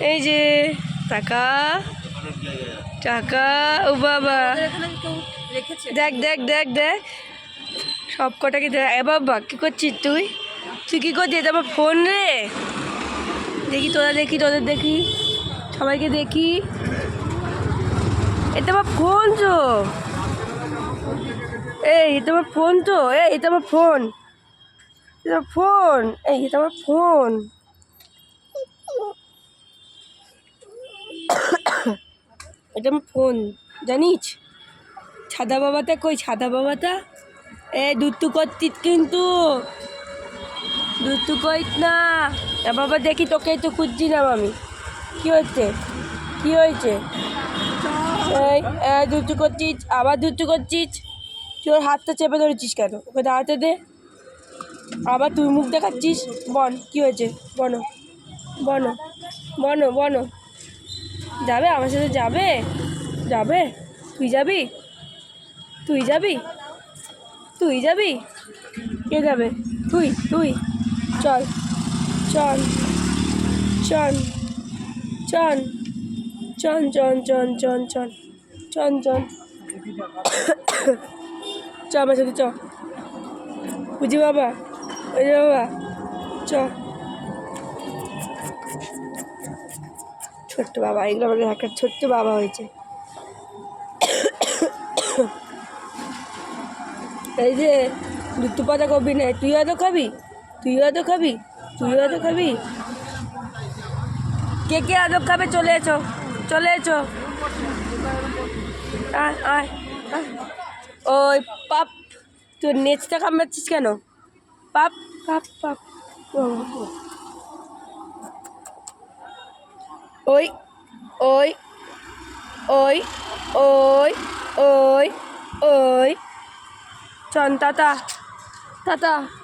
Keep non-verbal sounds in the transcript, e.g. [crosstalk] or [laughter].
এই যে, টাকা টাকা, ও বাবা। দেখ দেখ দেখ দেখ। সব কটাকে দেখ, এ বাবা, কী করছিস তুই? তুই কী করছিস? আমার ফোন রে। দেখি তোরা দেখি, তোদের দেখি। সবাইকে দেখি। এটা আমার ফোন তো। এই, এটা আমার ফোন তো। এই, এটা আমার ফোন এটা ফোন এই, এটা আমার ফোন [coughs] এটা ফোন, জানিস? ছাদা বাবাটা কই? ছাদা বাবাটা? এ, দুত্তু করতিস কিন্তু। দুত্তু কইত না। বাবা, দেখি তোকে তো খুঁজছিলাম আমি। কি হচ্ছে কি হয়েছে? এই দুত্তু করছিস আবার দুত্তু করছিস তুই ওর হাতটা চেপে ধরেছিস কেন? ওকে দাঁড়াতে দে। আবার তুই মুখ দেখাচ্ছিস? বন কি হয়েছে? বনো বনো বনো বনো যাবে আমার সাথে যাবে যাবে তুই যাবি তুই যাবি তুই যাবি কে যাবে তুই তুই চল চল চল চল চল চল চল চল চল চল চল চ আমার সাথে চ বুঝি বাবা বুঝি বাবা চ ছোট্ট বাবা, এগুলো আমাদের একটা ছোট্ট বাবা হয়েছে। এই যে দুধ পাতা কবি নে, তুইও তো খাবি? তুইও তো খাবি? তুইও তো খাবি? কে কে আদব খাবে? চলে এসো চলে এসো। ওই পাপ তুই নেচটা কামড়াচ্ছিস কেন? পাপ পাপ পাপ। ôi ôi ôi ôi ôi ôi. Chọn ta ta ta ta.